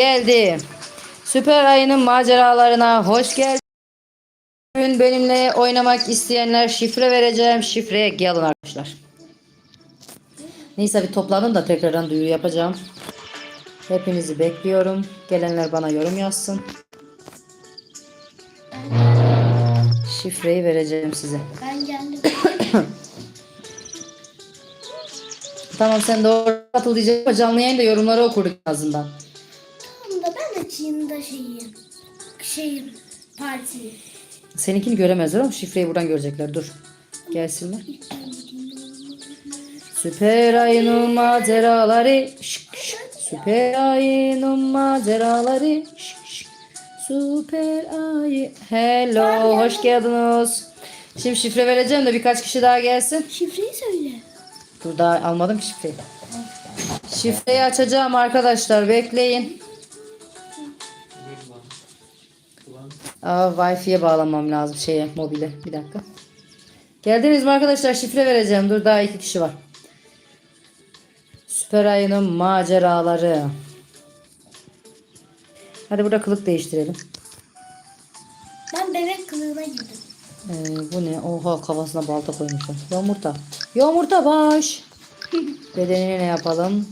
geldi. Süper ayının maceralarına hoş geldin. Bugün benimle oynamak isteyenler şifre vereceğim. Şifreye gelin arkadaşlar. Neyse bir toplanın da tekrardan duyuru yapacağım. Hepinizi bekliyorum. Gelenler bana yorum yazsın. Şifreyi vereceğim size. Ben geldim. Tamam sen doğru katıl diyeceğim canlı yayında yorumları okurduk azından. Tamam da ben açayım da şeyi. Şeyim. Partiyi. Seninkini göremezler ama şifreyi buradan görecekler. Dur. Gelsinler. Süper ayının maceraları. Şık şık. Süper ayının maceraları. Şık şık. Süper ayı. Hello. Hoş geldiniz. Şimdi şifre vereceğim de birkaç kişi daha gelsin. Şifreyi söyle. Dur daha almadım ki şifreyi. Şifreyi açacağım arkadaşlar. Bekleyin. Aa, Wi-Fi'ye bağlamam lazım şeye mobile. Bir dakika. Geldiniz mi arkadaşlar? Şifre vereceğim. Dur daha iki kişi var. Süper ayının maceraları. Hadi burada kılık değiştirelim. Ben bebek kılığına girdim. Ee, bu ne? Oha kafasına balta koymuşlar. Yumurta. Yumurta baş. Bedenine ne yapalım?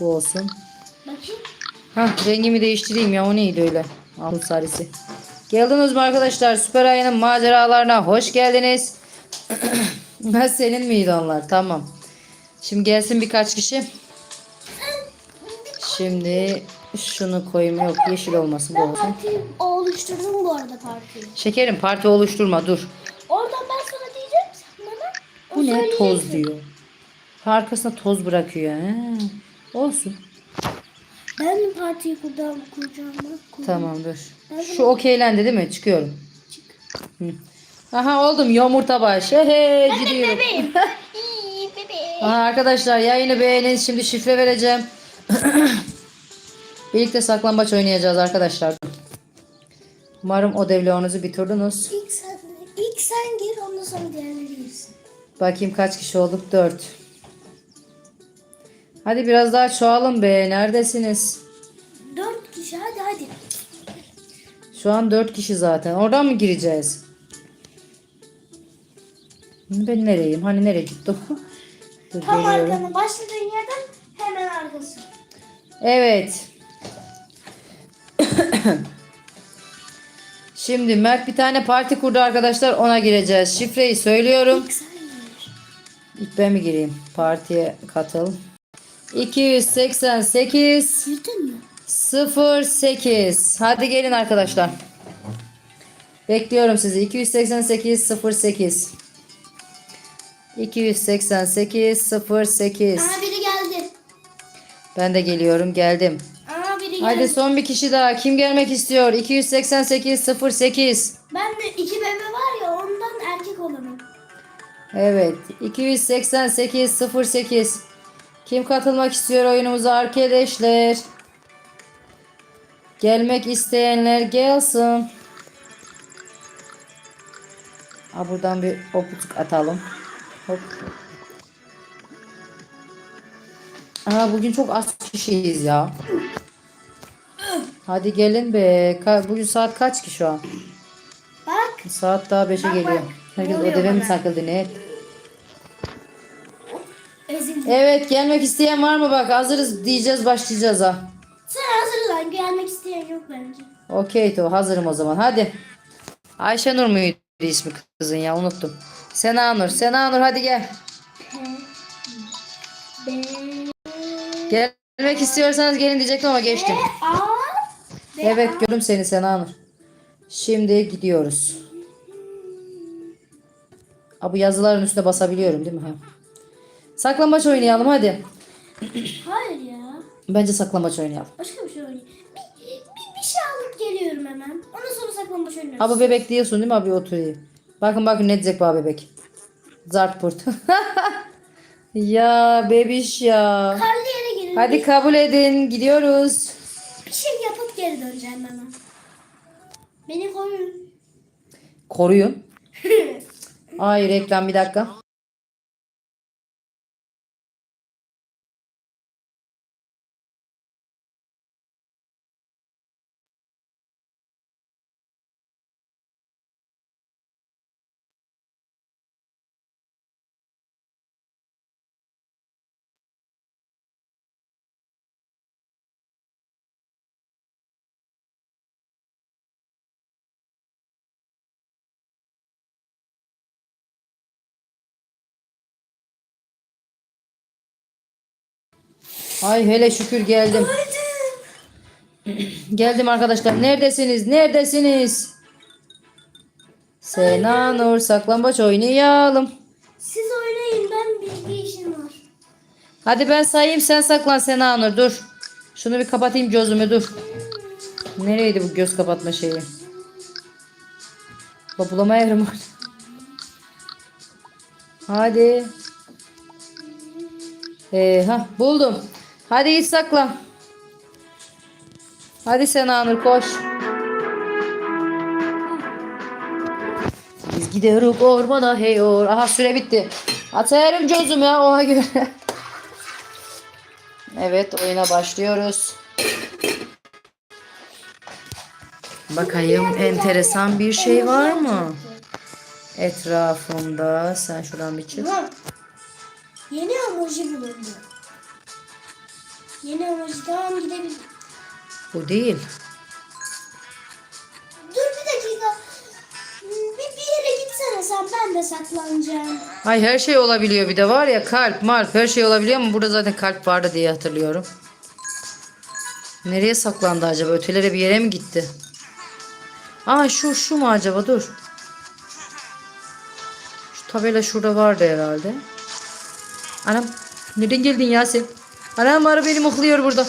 Bu olsun. Bakayım. Hah rengimi değiştireyim ya o neydi öyle? Altın sarısı. Geldiniz mi arkadaşlar? Süper Ayı'nın maceralarına hoş geldiniz. ben senin miydi onlar? Tamam. Şimdi gelsin birkaç kişi. Şimdi şunu koyayım. Yok yeşil olmasın bu Ben olsun. partiyi oluşturdum bu arada partiyi. Şekerim parti oluşturma dur. Oradan ben sana diyeceğim sen bana. o Bu ne? söyleyeceksin. Toz diyor. Arkasına toz bırakıyor. He. Olsun. Ben mi partiyi kuracağım, kuracağım Tamam dur. Şu okeylendi değil mi? Çıkıyorum. Hı. Aha oldum yumurta baş. He he gidiyorum. Bebeğim. Bebeğim. Aha, arkadaşlar yayını beğenin. Şimdi şifre vereceğim. Birlikte saklambaç oynayacağız arkadaşlar. Umarım o devloğunuzu bitirdiniz. İlk sen, ilk sen gir ondan sonra diğerleri girsin. Bakayım kaç kişi olduk? 4. Hadi biraz daha çoğalın be. Neredesiniz? Dört kişi hadi hadi. Şu an 4 kişi zaten. Oradan mı gireceğiz? Ben nereyim? Hani nereye gittim? Dur, Tam geliyorum. arkana başladığın yerden hemen arkası. Evet. Şimdi Mert bir tane parti kurdu arkadaşlar. Ona gireceğiz. Şifreyi söylüyorum. İlk ben mi gireyim? Partiye katıl. 288 Girdin mi? 08. Hadi gelin arkadaşlar. Bekliyorum sizi. 288 08. 288 08. Aa biri geldi. Ben de geliyorum. Geldim. Aa biri geldi. Hadi son bir kişi daha. Kim gelmek istiyor? 288 08. Ben de iki bebe var ya ondan erkek olanım. Evet. 288 08. Kim katılmak istiyor oyunumuza arkadaşlar? Gelmek isteyenler gelsin. Ha buradan bir hopucuk atalım. Hop. Aa bugün çok az kişiyiz ya. Hadi gelin be. Ka- Bugün saat kaç ki şu an? Bak. Saat daha 5'e Bak, geliyor. Herkes ödeve mi takıldı ne? Evet gelmek isteyen var mı bak hazırız diyeceğiz başlayacağız ha. Sen hazırlan. Gelmek isteyen yok bence. Okey to hazırım o zaman hadi. Ayşenur muydu ismi kızın ya unuttum. Sena Nur. Sena Nur hadi gel. Gelmek istiyorsanız gelin diyecektim ama geçtim. Evet gördüm seni Sena Nur. Şimdi gidiyoruz. Ha, bu yazıların üstüne basabiliyorum değil mi? Ha. Saklambaç oynayalım hadi. Hayır ya. Bence saklambaç oynayalım. Başka bir şey oynayayım. Bir, bir, bir şey alıp geliyorum hemen. Ondan sonra saklambaç oynuyoruz. Abi bebek diyorsun değil mi abi oturayım. Bakın bakın ne diyecek bu bebek. Zart purt. ya bebiş ya. Karlı yere girin. Hadi kabul edin gidiyoruz. Bir şey yapıp geri döneceğim hemen. Beni koruyun. Koruyun. Ay reklam bir dakika. Ay hele şükür geldim. Geldim arkadaşlar. Neredesiniz? Neredesiniz? Sena Nur saklambaç oynayalım. Siz oynayın ben bilgi işim var. Hadi ben sayayım sen saklan Sena Nur dur. Şunu bir kapatayım gözümü dur. Nereydi bu göz kapatma şeyi? Bak bulamayarım. Hadi. Ee, ha buldum. Hadi saklan. Hadi Sena Nur koş. Biz gidiyoruz ormana hey or. Aha süre bitti. Atarım gözümü ona göre. Evet oyuna başlıyoruz. Bakayım enteresan bir şey var mı? Etrafımda sen şuradan bir çık. Yeni emoji bulundu. Yeni emoji tamam gidelim. Bu değil. Dur bir dakika. Bir, bir yere gitsene sen ben de saklanacağım. Ay her şey olabiliyor bir de var ya kalp marp her şey olabiliyor ama burada zaten kalp vardı diye hatırlıyorum. Nereye saklandı acaba? Ötelere bir yere mi gitti? Aa şu şu mu acaba? Dur. Şu tabela şurada vardı herhalde. Anam nereden geldin ya sen? Anam arı beni mıhlıyor burada.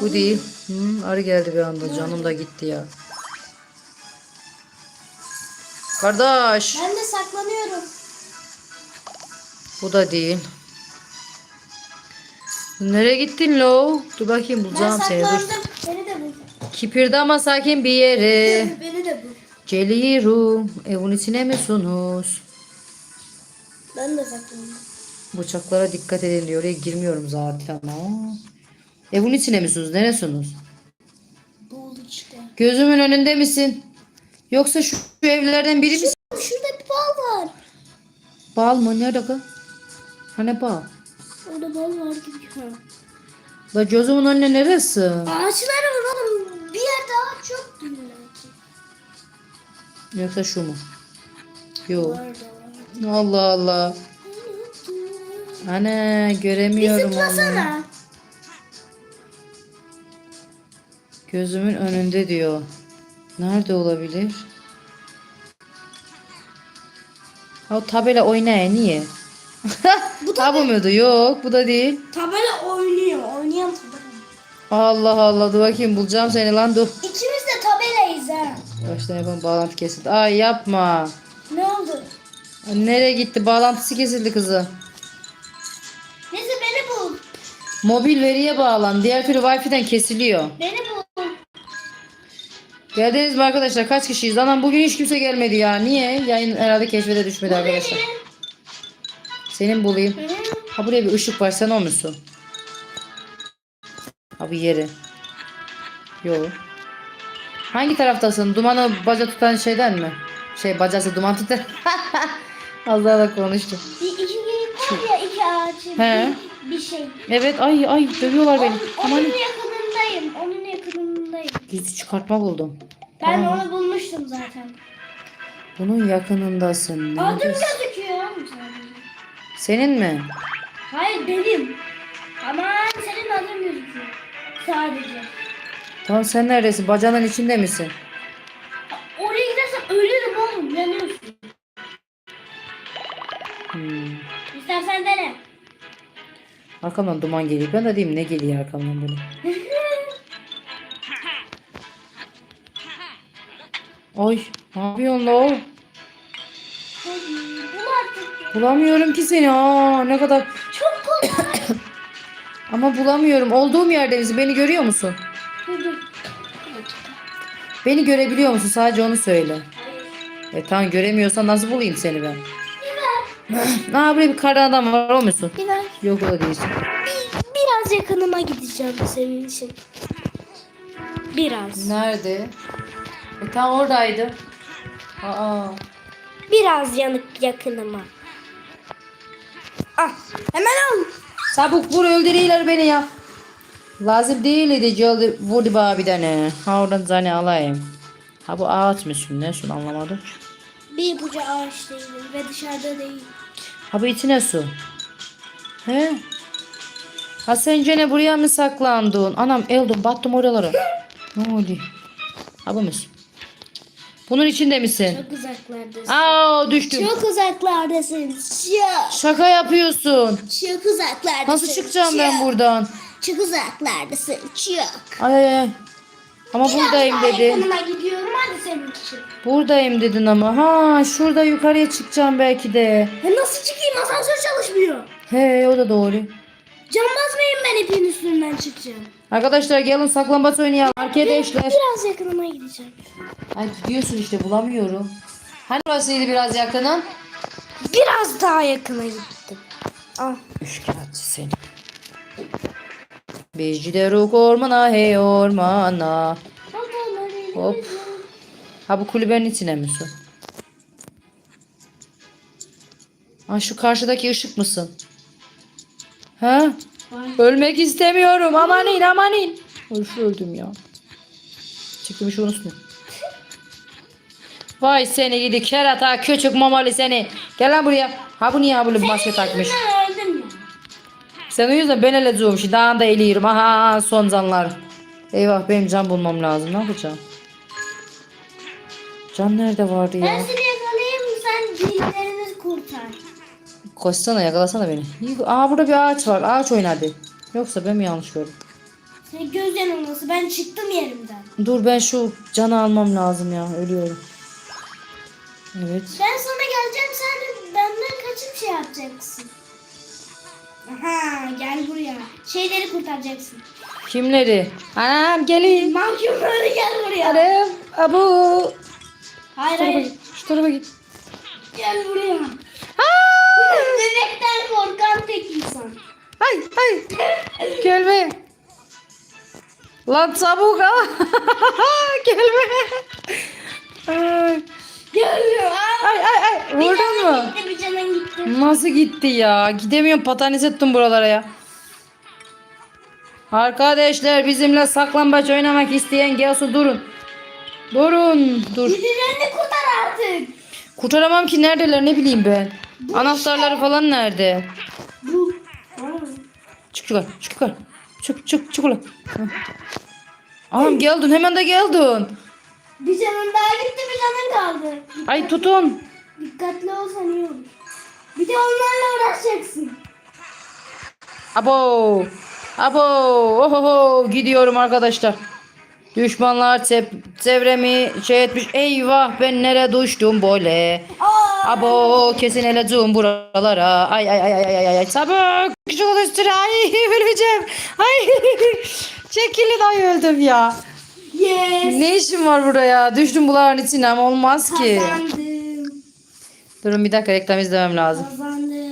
Bu değil. Hı, arı geldi bir anda. Canım da gitti ya. Kardeş. Ben de saklanıyorum. Bu da değil. Nereye gittin lo? Dur bakayım Ben bulacağım seni dur. saklandım. Beni de bul. Kipirdama sakin bir yere. Beni de bul. Geliyorum. Evin içine misunuz? Ben de saklandım. Bıçaklara dikkat edin diyor. Oraya girmiyorum zaten ama. Evin içine misiniz? Neresiniz? Buldu işte. Gözümün önünde misin? Yoksa şu, şu evlerden biri misin? Şurada bir bal var. Bal mı? Nerede kız? Hani bal? Orada bal var gibi. Ha. La gözümün önüne neresi? Ağaçlar var oğlum. Bir yer daha çok. Yoksa şu mu? Yok. Allah Allah. Ana göremiyorum onu. Zıplasana. Gözümün önünde diyor. Nerede olabilir? Ha, o tabela oynaya niye? bu da bu muydu? Yok bu da değil. Tabela oynuyor. Oynayan tabela. Allah Allah dur bakayım bulacağım seni lan dur. İkimiz de tabelayız ha. Baştan yapalım bağlantı kesildi. Ay yapma. Ne oldu? Nereye gitti? Bağlantısı kesildi kızı. Mobil veriye bağlan. Diğer türlü Wi-Fi'den kesiliyor. Beni bul. Geldiniz mi arkadaşlar? Kaç kişiyiz? Anam bugün hiç kimse gelmedi ya. Niye? Yayın herhalde keşfete düşmedi arkadaşlar. Senin bulayım. Ha buraya bir ışık var. Sen o musun? Ha bu yeri. Yok. Hangi taraftasın? Dumanı baca tutan şeyden mi? Şey bacası duman tutar. Az daha da konuştum. Bir iki geyik var ya iki ağacı. He. Bir, bir şey. Evet ay ay dövüyorlar beni. Onun, Aman onun yakınındayım. Onun yakınındayım. gizli çıkartma buldum. Ben Tamam. onu bulmuştum zaten. Bunun yakınındasın. Adım gözüküyor sadece. Senin mi? Hayır benim. Aman senin adın gözüküyor. Sadece. Tamam sen neredesin? Bacanın içinde misin? Arkamdan duman geliyor. Ben de diyeyim ne geliyor arkamdan böyle. Oy ne yapıyorsun la? Bulamıyorum ki seni. Aa, ne kadar. Çok. Ama bulamıyorum. Olduğum yerde misin? Beni görüyor musun? Beni görebiliyor musun? Sadece onu söyle. E tamam göremiyorsan nasıl bulayım seni ben? Aa buraya bir kara adam var o musun? Yok. Bir, biraz yakınıma gideceğim senin için. Biraz. Nerede? E tam oradaydı. Aa. Biraz yanık yakınıma. Ah, hemen al. Çabuk vur öldürüyorlar beni ya. Lazım değil edici öldür. Vur bana bir tane. Ha oradan zane alayım. Ha bu ağaç mısın ne şunu anlamadım. Bir ipucu ağaç değilim ve dışarıda değil. Ha bu içine su. He? Ha sen gene buraya mı saklandın? Anam Eldon battım oralara. ne oldu? Musun? Bunun içinde misin? Çok uzaklardasın. Aa düştüm. Çok uzaklardasın. Çok. Şaka yapıyorsun. Çok uzaklardasın. Nasıl çıkacağım ben Çok. buradan? Çok uzaklardasın. Çok. Ay ay ay. Ama buradayım Biraz daha dedi. yakınıma gidiyorum hadi senin için. Buradayım dedin ama. Ha şurada yukarıya çıkacağım belki de. Ya nasıl çıkayım asansör çalışmıyor. He o da doğru. Cam basmayın ben ipin üstünden çıkacağım. Arkadaşlar gelin saklambaç oynayalım. Arkadaşlar. Biraz yakınıma gideceğim. Ay gidiyorsun işte bulamıyorum. Hani burasıydı biraz yakının? Biraz daha yakına gittim. Al. Üçkağıtçı seni. Bejderuk ormana hey ormana. Hop. Ha bu kulübenin içine mi su? Ha şu karşıdaki ışık mısın? Ha? Ölmek istemiyorum. Amanin amanin. Öf öldüm ya. Çıktım şu üstüne. Vay seni gidi kerata küçük mamalı seni. Gel lan buraya. Ha bu niye ha böyle maske takmış? Sen o yüzden ben ele zoom şimdi daha da eliyorum. Aha son zanlar. Eyvah benim can bulmam lazım. Ne yapacağım? Can nerede vardı ya? Ben seni yakalayayım sen kurtar. Koşsana yakalasana beni. Aa burada bir ağaç var. Ağaç oynadı. Yoksa ben mi yanlış gördüm? Senin göz yanılması ben çıktım yerimden. Dur ben şu canı almam lazım ya. Ölüyorum. Evet. Ben sana geleceğim sen de benden kaçıp şey yapacaksın. Aha gel buraya. Şeyleri kurtaracaksın. Kimleri? Anam gelin. Mahkumları gel buraya. Anam. Abu. Hayır Şu tarafa hayır. git. Şu tarafa git. Gel buraya. Bebekten korkan tek insan. Ay ay. Gelme. Lan çabuk ha. Gelme. Ay Geliyor. ay ay. ay. Vurdun mu? Gitti bir canın gitti. Nasıl gitti ya? Gidemiyorum patanes ettim buralara ya. Arkadaşlar bizimle saklambaç oynamak isteyen gelsin durun. Durun. Dur. Birilerini kurtar artık. Kurtaramam ki neredeler ne bileyim ben. Anahtarları falan nerede? Bu. Çık yukarı. Çık yukarı. Çık çık çık ulan. Ağam geldin hemen de geldin. Bir canın daha gitti bir canın kaldı. Ay tutun. Dikkatli olsan iyi olur. Bir de onlarla uğraşacaksın. Abo. Abo. Ohoho. Gidiyorum arkadaşlar. Düşmanlar çep- çevremi şey etmiş. Eyvah ben nereye düştüm böyle. Aa, Abo kesin eleceğim buralara. Ay ay ay ay ay ay ay. Küçük ol üstüne. Ay öleceğim. Ay. Çekilin ay öldüm ya. yes. Ne işim var burada ya? Düştüm buların içine ama olmaz ki. Kazandım. Durun bir dakika reklam izlemem lazım. Kazandım.